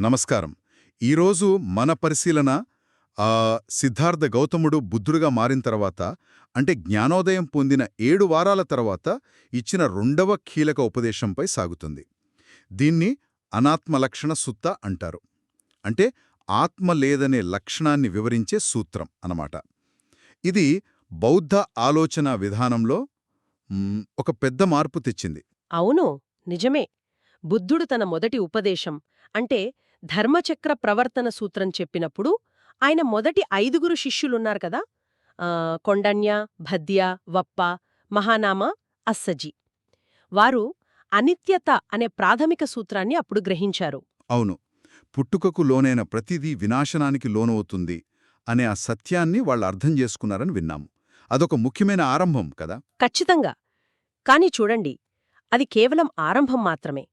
నమస్కారం. ఈరోజు మన పరిశీలన ఆ సిద్ధార్థ గౌతముడు బుద్ధుడుగా మారిన తర్వాత అంటే జ్ఞానోదయం పొందిన ఏడు వారాల తర్వాత ఇచ్చిన రెండవ కీలక ఉపదేశంపై సాగుతుంది. దీన్ని అనాత్మ లక్షణ సుత్త అంటారు. అంటే ఆత్మ లేదనే లక్షణాన్ని వివరించే సూత్రం అన్నమాట. ఇది బౌద్ధ ఆలోచన విధానంలో ఒక పెద్ద మార్పు తెచ్చింది. అవును నిజమే. బుద్ధుడు తన మొదటి ఉపదేశం అంటే ధర్మచక్ర ప్రవర్తన సూత్రం చెప్పినప్పుడు ఆయన మొదటి ఐదుగురు శిష్యులున్నారు కదా? కొండన్య భద్య వప్ప మహానామ అస్సజి. వారు అనిత్యత అనే ప్రాథమిక సూత్రాన్ని అప్పుడు గ్రహించారు. అవును. పుట్టుకకు లోనైన ప్రతిదీ వినాశనానికి లోనవుతుంది అనే ఆ సత్యాన్ని వాళ్ళు అర్థం చేసుకున్నారని విన్నాము అదొక ముఖ్యమైన ఆరంభం కదా? ఖచ్చితంగా. కాని చూడండి అది కేవలం ఆరంభం మాత్రమే.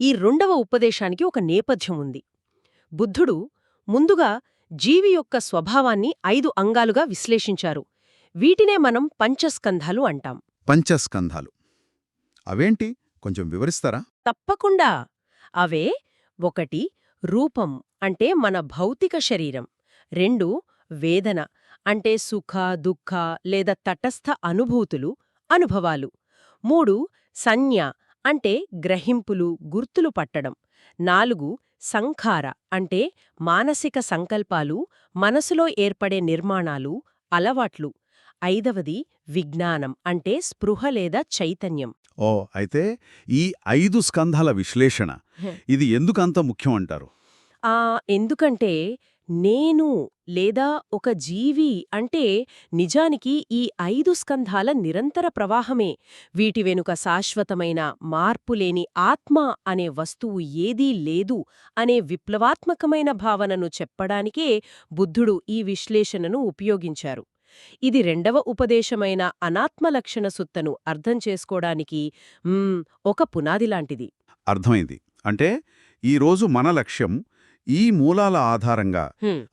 ఈ రెండవ ఉపదేశానికి ఒక నేపథ్యం ఉంది. బుద్ధుడు ముందుగా జీవి యొక్క స్వభావాన్ని ఐదు అంగాలుగా విశ్లేషించారు. వీటినే మనం పంచస్కంధాలు అంటాం. పంచస్కంధాలు. అవేంటి? కొంచెం వివరిస్తారా? తప్పకుండా. అవే ఒకటి రూపం అంటే మన భౌతిక శరీరం. రెండు వేదన అంటే సుఖ దుఃఖ లేదా తటస్థ అనుభూతులు అనుభవాలు. మూడు సంజ్ఞ అంటే గ్రహింపులు గుర్తులు పట్టడం. నాలుగు సంఖార అంటే మానసిక సంకల్పాలు మనసులో ఏర్పడే నిర్మాణాలు అలవాట్లు. ఐదవది విజ్ఞానం అంటే స్పృహ లేదా చైతన్యం. ఓ అయితే ఈ ఐదు స్కంధాల విశ్లేషణ ఇది ఎందుకంత ముఖ్యం అంటారు? ఎందుకంటే నేను లేదా ఒక జీవి అంటే నిజానికి ఈ ఐదు స్కంధాల నిరంతర ప్రవాహమే. వీటి వెనుక శాశ్వతమైన మార్పులేని ఆత్మ అనే వస్తువు ఏదీ లేదు అనే విప్లవాత్మకమైన భావనను చెప్పడానికే బుద్ధుడు ఈ విశ్లేషణను ఉపయోగించారు. ఇది రెండవ ఉపదేశమైన అనాత్మలక్షణ సుత్తను అర్థం చేసుకోవడానికి ఒక ఒక పునాదిలాంటిది అర్థమైంది. అంటే ఈరోజు మన లక్ష్యం ఈ మూలాల ఆధారంగా.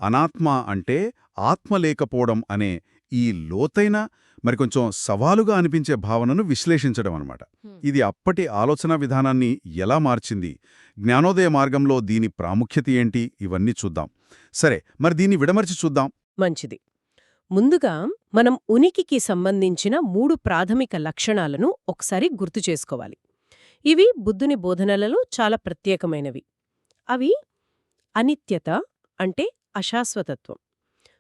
అనాత్మ అంటే ఆత్మ లేకపోవడం అనే ఈ లోతైన మరి కొంచెం సవాలుగా అనిపించే భావనను విశ్లేషించడం అన్నమాట. హ్మ్. ఇది అప్పటి ఆలోచనా విధానాన్ని ఎలా మార్చింది? జ్ఞానోదయ మార్గంలో దీని ప్రాముఖ్యత ఏంటి? ఇవన్నీ చూద్దాం. సరే మరి దీన్ని విడమర్చి చూద్దాం. మంచిది. ముందుగా మనం ఉనికికి సంబంధించిన మూడు ప్రాథమిక లక్షణాలను ఒకసారి గుర్తు చేసుకోవాలి. ఇవి బుద్ధుని బోధనలలో చాలా ప్రత్యేకమైనవి. అవి అనిత్యత అంటే అశాశ్వతత్వం.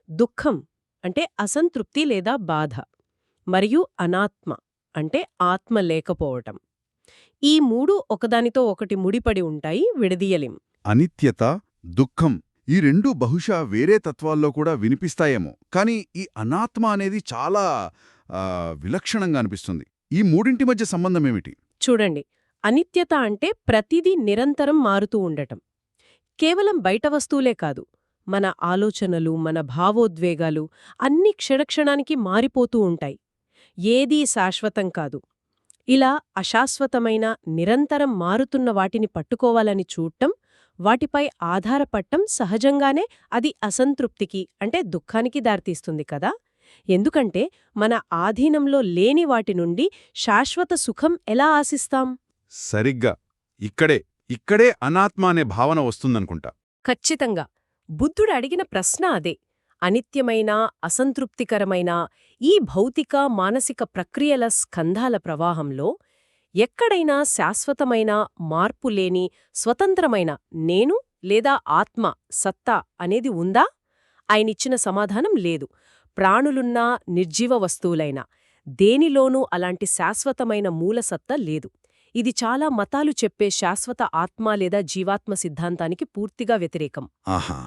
దుఃఖం అంటే అసంతృప్తి లేదా బాధ. మరియు అనాత్మ అంటే ఆత్మ లేకపోవటం. ఈ మూడు ఒకదానితో ఒకటి ముడిపడి ఉంటాయి విడదీయలేం. అనిత్యత దుఃఖం ఈ రెండు బహుశా వేరే తత్వాల్లో కూడా వినిపిస్తాయేమో. కానీ ఈ అనాత్మ అనేది చాలా విలక్షణంగా అనిపిస్తుంది. ఈ మూడింటి మధ్య సంబంధం ఏమిటి? చూడండి. అనిత్యత అంటే ప్రతిదీ నిరంతరం మారుతూ ఉండటం. కేవలం బయట వస్తువులే కాదు మన ఆలోచనలు మన భావోద్వేగాలు అన్ని క్షణక్షణానికి మారిపోతూ ఉంటాయి. ఏదీ శాశ్వతం కాదు. ఇలా అశాశ్వతమైన నిరంతరం మారుతున్న వాటిని పట్టుకోవాలని చూడటం వాటిపై ఆధారపడటం సహజంగానే అది అసంతృప్తికి అంటే దుఃఖానికి దారితీస్తుంది కదా! ఎందుకంటే మన ఆధీనంలో లేని వాటి నుండి శాశ్వత సుఖం ఎలా ఆశిస్తాం? సరిగ్గా. ఇక్కడే. ఇక్కడే అనాత్మ అనే భావన వస్తుందనుకుంటా. ఖచ్చితంగా. బుద్ధుడు అడిగిన ప్రశ్న అదే. అనిత్యమైన అసంతృప్తికరమైన ఈ భౌతిక మానసిక ప్రక్రియల స్కంధాల ప్రవాహంలో ఎక్కడైనా శాశ్వతమైన మార్పులేని స్వతంత్రమైన నేను లేదా ఆత్మ సత్తా అనేది ఉందా? ఆయనిచ్చిన సమాధానం లేదు. ప్రాణులున్నా నిర్జీవ వస్తువులైనా. దేనిలోనూ అలాంటి శాశ్వతమైన మూలసత్త లేదు. ఇది చాలా మతాలు చెప్పే శాశ్వత ఆత్మ లేదా జీవాత్మ సిద్ధాంతానికి పూర్తిగా వ్యతిరేకం. ఆహా.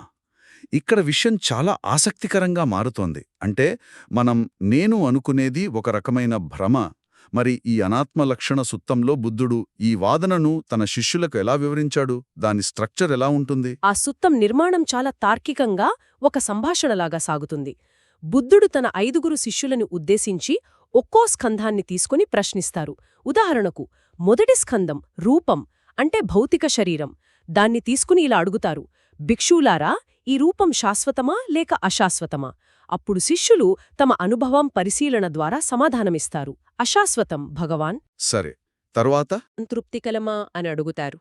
ఇక్కడ విషయం చాలా ఆసక్తికరంగా మారుతోంది. అంటే మనం నేను అనుకునేది ఒక రకమైన భ్రమ మరి ఈ అనాత్మ లక్షణ సుత్తంలో బుద్ధుడు ఈ వాదనను తన శిష్యులకు ఎలా వివరించాడు? దాని స్ట్రక్చర్ ఎలా ఉంటుంది? ఆ సుత్తం నిర్మాణం చాలా తార్కికంగా ఒక సంభాషణలాగా సాగుతుంది. బుద్ధుడు తన ఐదుగురు శిష్యులను ఉద్దేశించి ఒక్కో స్కంధాన్ని తీసుకుని ప్రశ్నిస్తారు. ఉదాహరణకు మొదటి స్కందం రూపం అంటే భౌతిక శరీరం. దాన్ని తీసుకుని ఇలా అడుగుతారు భిక్షువులారా ఈ రూపం శాశ్వతమా లేక అశాశ్వతమా? అప్పుడు శిష్యులు తమ అనుభవం పరిశీలన ద్వారా సమాధానమిస్తారు. అశాశ్వతం భగవాన్. సరే తర్వాత? సంతృప్తికలమా అని అడుగుతారు.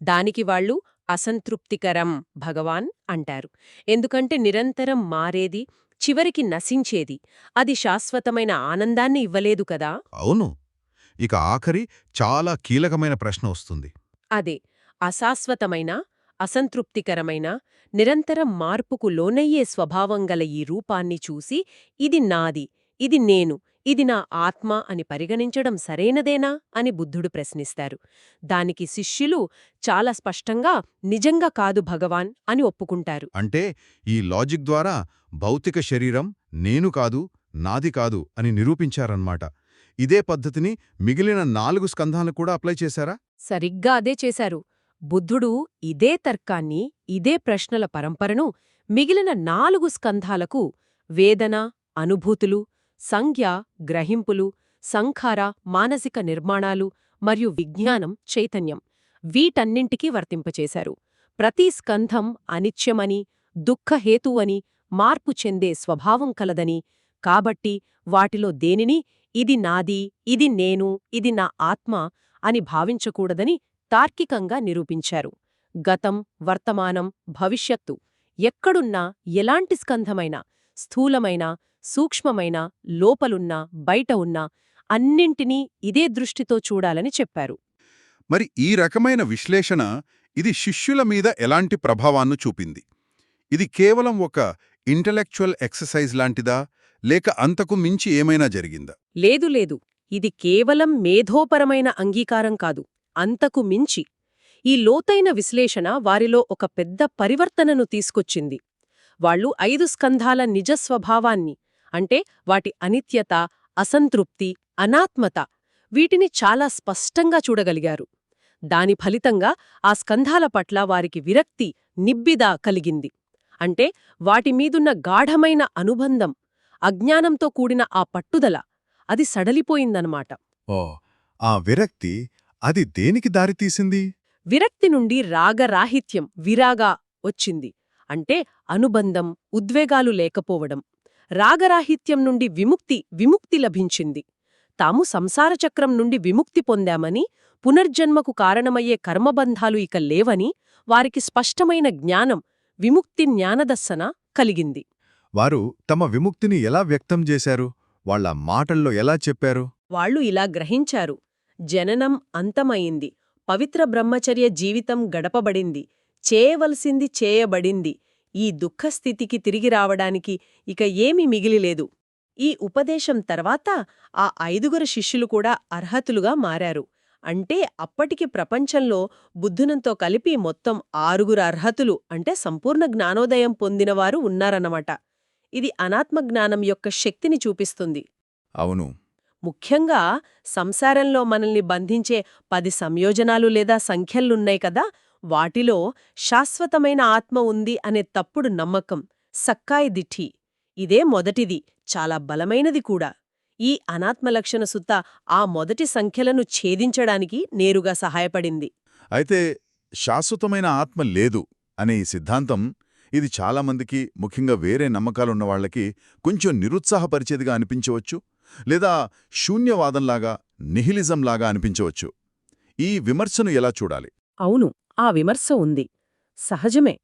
దానికి వాళ్ళు అసంతృప్తికరం భగవాన్ అంటారు. ఎందుకంటే నిరంతరం మారేది చివరికి నశించేది. అది శాశ్వతమైన ఆనందాన్ని ఇవ్వలేదు కదా? అవును. ఇక ఆఖరి చాలా కీలకమైన ప్రశ్న వస్తుంది. అదే అశాశ్వతమైన అసంతృప్తికరమైన నిరంతరం మార్పుకు లోనయ్యే స్వభావం గల ఈ రూపాన్ని చూసి ఇది నాది ఇది నేను ఇది నా ఆత్మ అని పరిగణించడం సరైనదేనా అని బుద్ధుడు ప్రశ్నిస్తారు. దానికి శిష్యులు చాలా స్పష్టంగా నిజంగా కాదు భగవాన్ అని ఒప్పుకుంటారు. అంటే ఈ లాజిక్ ద్వారా భౌతిక శరీరం నేను కాదు నాది కాదు అని నిరూపించారన్నమాట. ఇదే పద్ధతిని మిగిలిన నాలుగు స్కంధాలను కూడా అప్లై చేశారా? సరిగ్గా అదే చేశారు. బుద్ధుడు ఇదే తర్కాన్ని ఇదే ప్రశ్నల పరంపరను మిగిలిన నాలుగు స్కంధాలకు వేదన అనుభూతులు సంజ్ఞ గ్రహింపులు సంఖార మానసిక నిర్మాణాలు మరియు విజ్ఞానం చైతన్యం వీటన్నింటికీ వర్తింపచేశారు. ప్రతి స్కంధం అనిత్యమని దుఃఖహేతువని మార్పు చెందే స్వభావం కలదని. కాబట్టి వాటిలో దేనిని ఇది నాది ఇది నేను ఇది నా ఆత్మ అని భావించకూడదని తార్కికంగా నిరూపించారు. గతం వర్తమానం భవిష్యత్తు ఎక్కడున్నా ఎలాంటి స్కంధమైన స్థూలమైన సూక్ష్మమైన లోపలున్నా బయట ఉన్నా అన్నింటినీ ఇదే దృష్టితో చూడాలని చెప్పారు. మరి ఈ రకమైన విశ్లేషణ ఇది శిష్యుల మీద ఎలాంటి ప్రభావాన్ని చూపింది? ఇది కేవలం ఒక ఇంటలెక్చువల్ ఎక్సర్సైజ్ లాంటిదా? లేక అంతకు మించి ఏమైనా జరిగిందా? లేదు లేదు. ఇది కేవలం మేధోపరమైన అంగీకారం కాదు. అంతకు మించి. ఈ లోతైన విశ్లేషణ వారిలో ఒక పెద్ద పరివర్తనను తీసుకొచ్చింది. వాళ్ళు ఐదు స్కంధాల నిజ స్వభావాన్ని అంటే వాటి అనిత్యత అసంతృప్తి అనాత్మత వీటిని చాలా స్పష్టంగా చూడగలిగారు. దాని ఫలితంగా ఆ స్కంధాల పట్ల వారికి విరక్తి నిబ్బిద కలిగింది. అంటే వాటి మీదున్న గాఢమైన అనుబంధం అజ్ఞానంతో కూడిన ఆ పట్టుదల అది సడలిపోయిందనమాట ఓ ఆ విరక్తి అది దేనికి దారితీసింది విరక్తి నుండి రాగరాహిత్యం విరాగా వచ్చింది. అంటే అనుబంధం ఉద్వేగాలు లేకపోవడం. రాగరాహిత్యం నుండి విముక్తి విముక్తి లభించింది. తాము సంసార చక్రం నుండి విముక్తి పొందామని పునర్జన్మకు కారణమయ్యే కర్మబంధాలు ఇక లేవని వారికి స్పష్టమైన జ్ఞానం విముక్తి జ్ఞానదర్శన కలిగింది. వారు తమ విముక్తిని ఎలా వ్యక్తం చేశారు? వాళ్ళ మాటల్లో ఎలా చెప్పారు? వాళ్ళు ఇలా గ్రహించారు. జననం అంతమయింది పవిత్ర బ్రహ్మచర్య జీవితం గడపబడింది. చేయవలసింది చేయబడింది. ఈ దుఃఖస్థితికి తిరిగి రావడానికి ఇక ఏమీ మిగిలిలేదు. ఈ ఉపదేశం తర్వాత ఆ ఐదుగురు శిష్యులు కూడా అర్హతులుగా మారారు. అంటే అప్పటికి ప్రపంచంలో బుద్ధునంతో కలిపి మొత్తం ఆరుగురు అర్హతులు అంటే సంపూర్ణ జ్ఞానోదయం పొందినవారు ఉన్నారన్నమాట. ఇది అనాత్మ జ్ఞానం యొక్క శక్తిని చూపిస్తుంది. అవును. ముఖ్యంగా సంసారంలో మనల్ని బంధించే పది సంయోజనాలు లేదా సంఖ్యలున్నాయి కదా వాటిలో శాశ్వతమైన ఆత్మ ఉంది అనే తప్పుడు నమ్మకం సక్కాయి దిఠి ఇదే మొదటిది చాలా బలమైనది కూడా. ఈ అనాత్మలక్షణ సుత్త ఆ మొదటి సంఖ్యలను ఛేదించడానికి నేరుగా సహాయపడింది. అయితే శాశ్వతమైన ఆత్మ లేదు అనే ఈ సిద్ధాంతం ఇది చాలామందికి ముఖ్యంగా వేరే నమ్మకాలున్న వాళ్ళకి కొంచెం నిరుత్సాహపరిచేదిగా అనిపించవచ్చు లేదా శూన్యవాదంలాగా నిహిలిజంలాగా అనిపించవచ్చు. ఈ విమర్శను ఎలా చూడాలి? అవును ఆ విమర్శ ఉంది. సహజమే.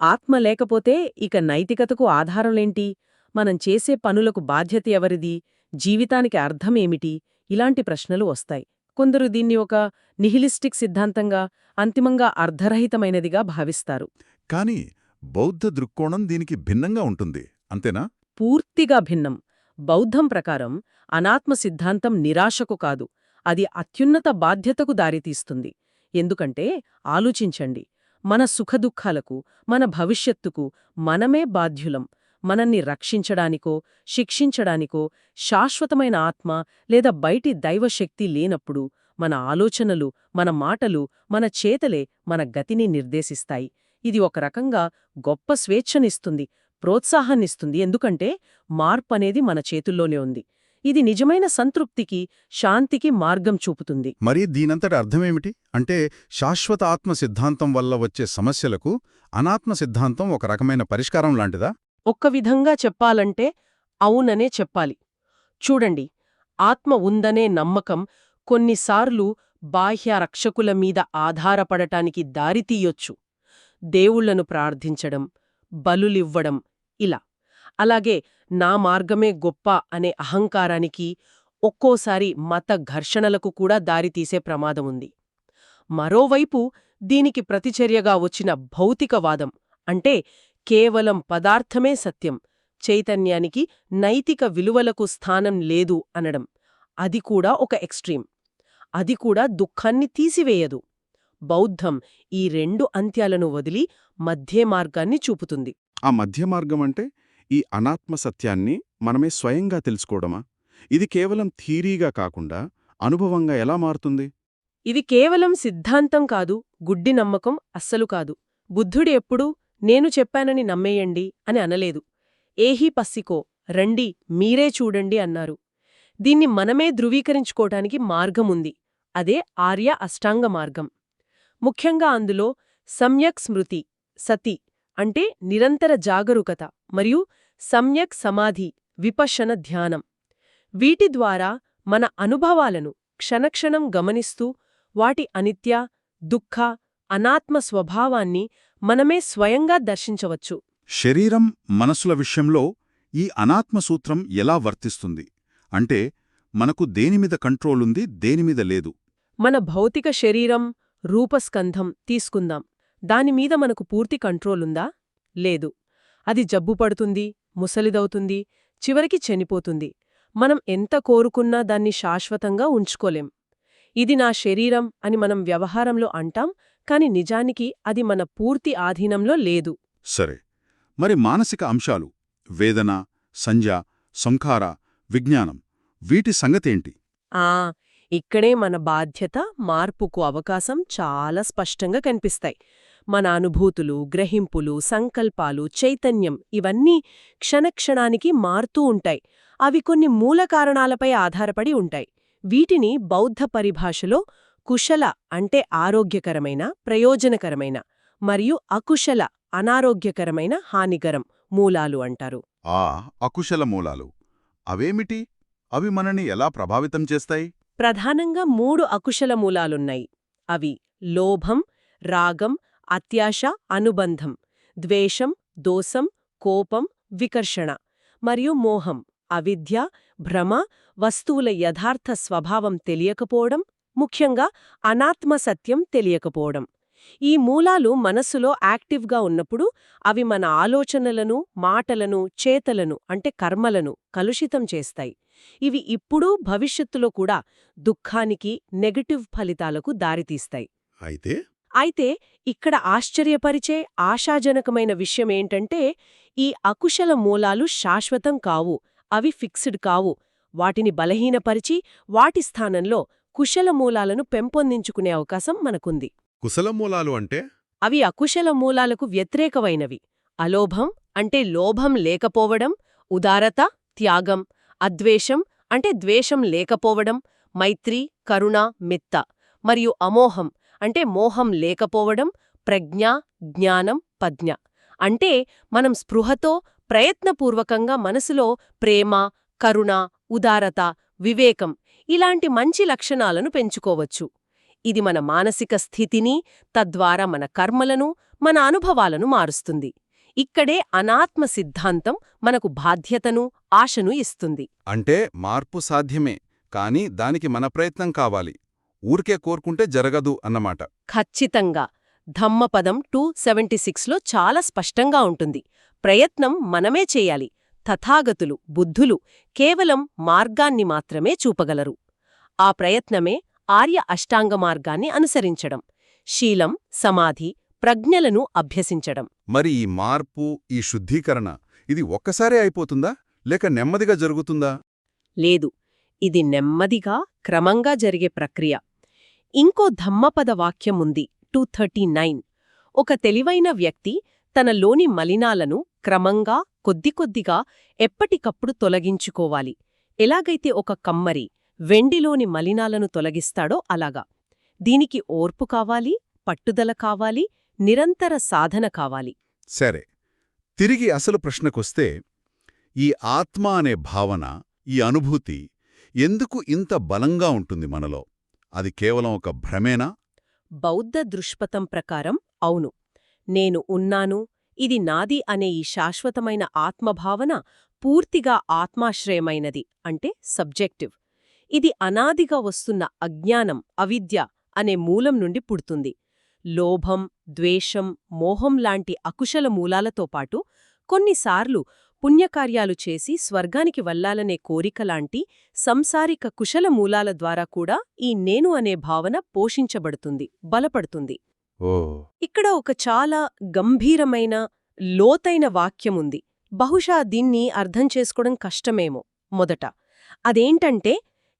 ఆత్మ లేకపోతే ఇక నైతికతకు ఆధారంలేంటి? మనం చేసే పనులకు బాధ్యత ఎవరిది? జీవితానికి అర్థమేమిటి? ఇలాంటి ప్రశ్నలు వస్తాయి. కొందరు దీన్ని ఒక నిహిలిస్టిక్ సిద్ధాంతంగా అంతిమంగా అర్ధరహితమైనదిగా భావిస్తారు. కాని బౌద్ధ దృక్కోణం దీనికి భిన్నంగా ఉంటుంది అంతేనా? పూర్తిగా భిన్నం. బౌద్ధం ప్రకారం అనాత్మ సిద్ధాంతం నిరాశకు కాదు అది అత్యున్నత బాధ్యతకు దారితీస్తుంది. ఎందుకంటే ఆలోచించండి మన సుఖదుఖాలకు మన భవిష్యత్తుకు మనమే బాధ్యులం. మనల్ని రక్షించడానికో శిక్షించడానికో శాశ్వతమైన ఆత్మ లేదా బయటి దైవశక్తి లేనప్పుడు మన ఆలోచనలు మన మాటలు మన చేతలే మన గతిని నిర్దేశిస్తాయి. ఇది ఒక రకంగా గొప్ప స్వేచ్ఛనిస్తుంది ప్రోత్సాహాన్నిస్తుంది. ఎందుకంటే మార్పనేది మన చేతుల్లోనే ఉంది. ఇది నిజమైన సంతృప్తికి శాంతికి మార్గం చూపుతుంది. మరి దీనంతటి అర్థమేమిటి? అంటే శాశ్వత ఆత్మ సిద్ధాంతం వల్ల వచ్చే సమస్యలకు అనాత్మ సిద్ధాంతం ఒక రకమైన పరిష్కారం లాంటిదా? ఒక్క విధంగా చెప్పాలంటే అవుననే చెప్పాలి. చూడండి ఆత్మ ఉందనే నమ్మకం కొన్నిసార్లు బాహ్య రక్షకుల మీద ఆధారపడటానికి దారితీయొచ్చు. దేవుళ్ళను ప్రార్థించడం బలులివ్వడం ఇలా. అలాగే నా మార్గమే గొప్ప అనే అహంకారానికి ఒక్కోసారి మత ఘర్షణలకు కూడా దారితీసే ప్రమాదముంది మరోవైపు దీనికి ప్రతిచర్యగా వచ్చిన భౌతికవాదం అంటే కేవలం పదార్థమే సత్యం చైతన్యానికి నైతిక విలువలకు స్థానం లేదు అనడం. అది కూడా ఒక ఎక్స్ట్రీమ్. అది కూడా దుఃఖాన్ని తీసివేయదు. బౌద్ధం ఈ రెండు అంత్యాలను వదిలి మధ్యే మార్గాన్ని చూపుతుంది. ఆ మధ్య మార్గం అంటే ఈ అనాత్మ సత్యాన్ని మనమే స్వయంగా తెలుసుకోవడమా? ఇది కేవలం థీరీగా కాకుండా అనుభవంగా ఎలా మారుతుంది? ఇది కేవలం సిద్ధాంతం కాదు గుడ్డి నమ్మకం అస్సలు కాదు. బుద్ధుడు ఎప్పుడూ నేను చెప్పానని నమ్మేయండి అని అనలేదు. ఏహీ పస్సికో రండి మీరే చూడండి అన్నారు. దీన్ని మనమే ధృవీకరించుకోటానికి మార్గముంది అదే ఆర్య అష్టాంగ మార్గం. ముఖ్యంగా అందులో సమ్యక్ స్మృతి సతి అంటే నిరంతర జాగరూకత మరియు సమ్యక్ సమాధి విపశన ధ్యానం. వీటి ద్వారా మన అనుభవాలను క్షణక్షణం గమనిస్తూ వాటి అనిత్య దుఃఖ అనాత్మ స్వభావాన్ని మనమే స్వయంగా దర్శించవచ్చు. శరీరం మనసుల విషయంలో ఈ అనాత్మ సూత్రం ఎలా వర్తిస్తుంది? అంటే మనకు దేనిమీద కంట్రోలుంది దేనిమీద లేదు. మన భౌతిక శరీరం రూపస్కంధం తీసుకుందాం. దానిమీద మనకు పూర్తి కంట్రోలుందా? లేదు. అది జబ్బు పడుతుంది ముసలిదవుతుంది చివరికి చనిపోతుంది. మనం ఎంత కోరుకున్నా దాన్ని శాశ్వతంగా ఉంచుకోలేం. ఇది నా శరీరం అని మనం వ్యవహారంలో అంటాం కాని నిజానికి అది మన పూర్తి ఆధీనంలో లేదు. సరే. మరి మానసిక అంశాలు వేదన సంజ్ఞ సంఖార విజ్ఞానం వీటి సంగతేంటి? ఆ ఇక్కడే మన బాధ్యత మార్పుకు అవకాశం చాలా స్పష్టంగా కనిపిస్తాయి. మన అనుభూతులు గ్రహింపులు సంకల్పాలు చైతన్యం ఇవన్నీ క్షణక్షణానికి మారుతూ ఉంటాయి. అవి కొన్ని మూల కారణాలపై ఆధారపడి ఉంటాయి. వీటిని బౌద్ధ పరిభాషలో కుశల అంటే ఆరోగ్యకరమైన ప్రయోజనకరమైన మరియు అకుశల అనారోగ్యకరమైన హానికరం మూలాలు అంటారు. ఆ అకుశల మూలాలు. అవేమిటి? అవి మనని ఎలా ప్రభావితం చేస్తాయి? ప్రధానంగా మూడు అకుశల మూలాలున్నాయి. అవి లోభం రాగం అత్యాశ అనుబంధం ద్వేషం దోసం కోపం వికర్షణ మరియు మోహం అవిద్య భ్రమ వస్తువుల యథార్థ స్వభావం తెలియకపోవడం ముఖ్యంగా అనాత్మ సత్యం తెలియకపోవడం. ఈ మూలాలు మనస్సులో యాక్టివ్గా ఉన్నప్పుడు అవి మన ఆలోచనలను మాటలను చేతలను అంటే కర్మలను కలుషితం చేస్తాయి. ఇవి ఇప్పుడు భవిష్యత్తులో కూడా దుఃఖానికి నెగటివ్ ఫలితాలకు దారితీస్తాయి. అయితే అయితే ఇక్కడ ఆశ్చర్యపరిచే ఆశాజనకమైన విషయమేంటంటే ఈ అకుశల మూలాలు శాశ్వతం కావు అవి ఫిక్స్డ్ కావు. వాటిని బలహీనపరిచి వాటి స్థానంలో కుశల మూలాలను పెంపొందించుకునే అవకాశం మనకుంది. కుశల మూలాలు అంటే? అవి అకుశల మూలాలకు వ్యతిరేకమైనవి. అలోభం అంటే లోభం లేకపోవడం ఉదారత త్యాగం. అద్వేషం అంటే ద్వేషం లేకపోవడం మైత్రి కరుణ మిత్త. మరియు అమోహం అంటే మోహం లేకపోవడం ప్రజ్ఞ జ్ఞానం పజ్ఞ. అంటే మనం స్పృహతో ప్రయత్నపూర్వకంగా మనసులో ప్రేమ కరుణ ఉదారత వివేకం ఇలాంటి మంచి లక్షణాలను పెంచుకోవచ్చు. ఇది మన మానసిక స్థితిని తద్వారా మన కర్మలను మన అనుభవాలను మారుస్తుంది. ఇక్కడే అనాత్మ సిద్ధాంతం మనకు బాధ్యతను ఆశను ఇస్తుంది. అంటే మార్పు సాధ్యమే కాని దానికి మన ప్రయత్నం కావాలి. ఊరికే కోరుకుంటే జరగదు అన్నమాట. ఖచ్చితంగా. ధమ్మపదం టూ సెవెంటీ సిక్స్లో చాలా స్పష్టంగా ఉంటుంది. ప్రయత్నం మనమే చేయాలి. తథాగతులు బుద్ధులు కేవలం మార్గాన్ని మాత్రమే చూపగలరు. ఆ ప్రయత్నమే ఆర్య అష్టాంగ మార్గాన్ని అనుసరించడం శీలం సమాధి ప్రజ్ఞలను అభ్యసించడం. మరి ఈ మార్పు ఈ శుద్ధీకరణ ఇది ఒక్కసారే అయిపోతుందా? లేక నెమ్మదిగా జరుగుతుందా? లేదు. ఇది నెమ్మదిగా క్రమంగా జరిగే ప్రక్రియ. ఇంకో ధమ్మపద వాక్యముంది టూ థర్టీ నైన్. ఒక తెలివైన వ్యక్తి తనలోని మలినాలను క్రమంగా కొద్ది కొద్దిగా ఎప్పటికప్పుడు తొలగించుకోవాలి. ఎలాగైతే ఒక కమ్మరి వెండిలోని మలినాలను తొలగిస్తాడో అలాగా. దీనికి ఓర్పు కావాలి పట్టుదల కావాలి నిరంతర సాధన కావాలి. సరే. తిరిగి అసలు ప్రశ్నకొస్తే ఈ ఆత్మ అనే భావన ఈ అనుభూతి ఎందుకు ఇంత బలంగా ఉంటుంది మనలో? అది కేవలం ఒక భ్రమేనా? బౌద్ధ దృష్పథం ప్రకారం అవును. నేను ఉన్నాను ఇది నాది అనే ఈ శాశ్వతమైన ఆత్మభావన పూర్తిగా ఆత్మాశ్రయమైనది అంటే సబ్జెక్టివ్. ఇది అనాదిగా వస్తున్న అజ్ఞానం అవిద్య అనే మూలం నుండి పుడుతుంది. లోభం ద్వేషం మోహం లాంటి అకుశల మూలాలతో పాటు కొన్నిసార్లు పుణ్యకార్యాలు చేసి స్వర్గానికి వల్లాలనే కోరికలాంటి సంసారిక కుశల మూలాల ద్వారా కూడా ఈ నేను అనే భావన పోషించబడుతుంది బలపడుతుంది. ఇక్కడ ఒక చాలా గంభీరమైన లోతైన వాక్యముంది బహుశా దీన్ని అర్థం చేసుకోవడం కష్టమేమో. మొదట అదేంటంటే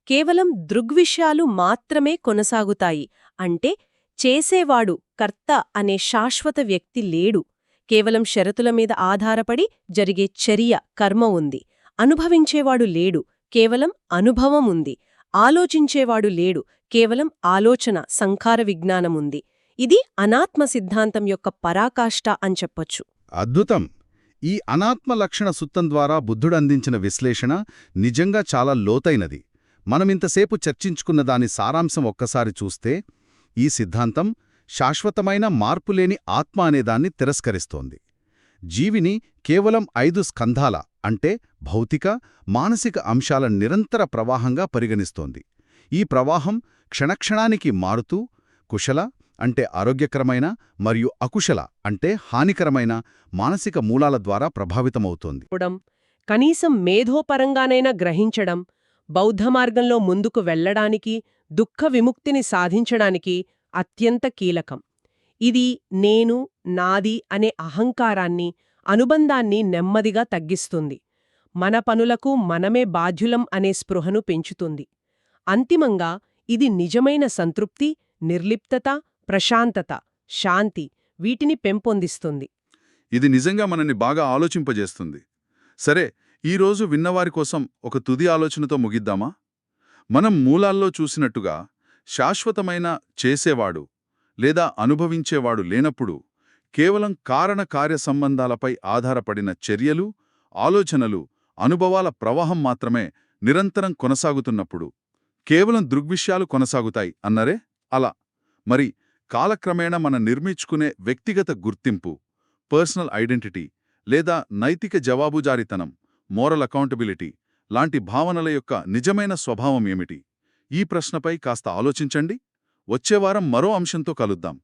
కేవలం దృగ్విషయాలు మాత్రమే కొనసాగుతాయి. అంటే చేసేవాడు కర్త అనే శాశ్వత వ్యక్తి లేడు. కేవలం షరతుల మీద ఆధారపడి జరిగే చర్య కర్మ ఉంది. అనుభవించేవాడు లేడు కేవలం అనుభవం ఉంది. ఆలోచించేవాడు లేడు కేవలం ఆలోచన సంఖార విజ్ఞానముంది ఇది అనాత్మ సిద్ధాంతం యొక్క పరాకాష్ట అని చెప్పొచ్చు. అద్భుతం! ఈ అనాత్మ లక్షణ సుత్తం ద్వారా బుద్ధుడందించిన విశ్లేషణ నిజంగా చాలా లోతైనది. మనమింతసేపు చర్చించుకున్న దాని సారాంశం ఒక్కసారి చూస్తే ఈ సిద్ధాంతం శాశ్వతమైన మార్పులేని ఆత్మ అనేదాన్ని తిరస్కరిస్తోంది. జీవిని కేవలం ఐదు స్కంధాల అంటే భౌతిక మానసిక అంశాల నిరంతర ప్రవాహంగా పరిగణిస్తోంది. ఈ ప్రవాహం క్షణక్షణానికి మారుతూ కుశల అంటే ఆరోగ్యకరమైన మరియు అకుశల అంటే హానికరమైన మానసిక మూలాల ద్వారా ప్రభావితమవుతోంది. కనీసం మేధోపరంగానైనా గ్రహించడం బౌద్ధ మార్గంలో ముందుకు వెళ్ళడానికి దుఃఖ విముక్తిని సాధించడానికి అత్యంత కీలకం. ఇది నేను నాది అనే అహంకారాన్ని అనుబంధాన్ని నెమ్మదిగా తగ్గిస్తుంది. మన పనులకు మనమే బాధ్యులం అనే స్పృహను పెంచుతుంది. అంతిమంగా ఇది నిజమైన సంతృప్తి నిర్లిప్తత ప్రశాంతత శాంతి వీటిని పెంపొందిస్తుంది. ఇది నిజంగా మనల్ని బాగా ఆలోచింపజేస్తుంది. సరే ఈరోజు విన్నవారి కోసం ఒక తుది ఆలోచనతో ముగిద్దామా? మనం మూలాల్లో చూసినట్టుగా శాశ్వతమైన చేసేవాడు లేదా అనుభవించేవాడు లేనప్పుడు కేవలం కారణ కార్య సంబంధాలపై ఆధారపడిన చర్యలు ఆలోచనలు అనుభవాల ప్రవాహం మాత్రమే నిరంతరం కొనసాగుతున్నప్పుడు కేవలం దృగ్విషయాలు కొనసాగుతాయి అన్నరే? అలా. మరి కాలక్రమేణా మన నిర్మించుకునే వ్యక్తిగత గుర్తింపు పర్సనల్ ఐడెంటిటీ లేదా నైతిక జవాబుజారితనం మోరల్ అకౌంటబిలిటీ లాంటి భావనల యొక్క నిజమైన స్వభావం ఏమిటి? ఈ ప్రశ్నపై కాస్త ఆలోచించండి. వచ్చేవారం మరో అంశంతో కలుద్దాం.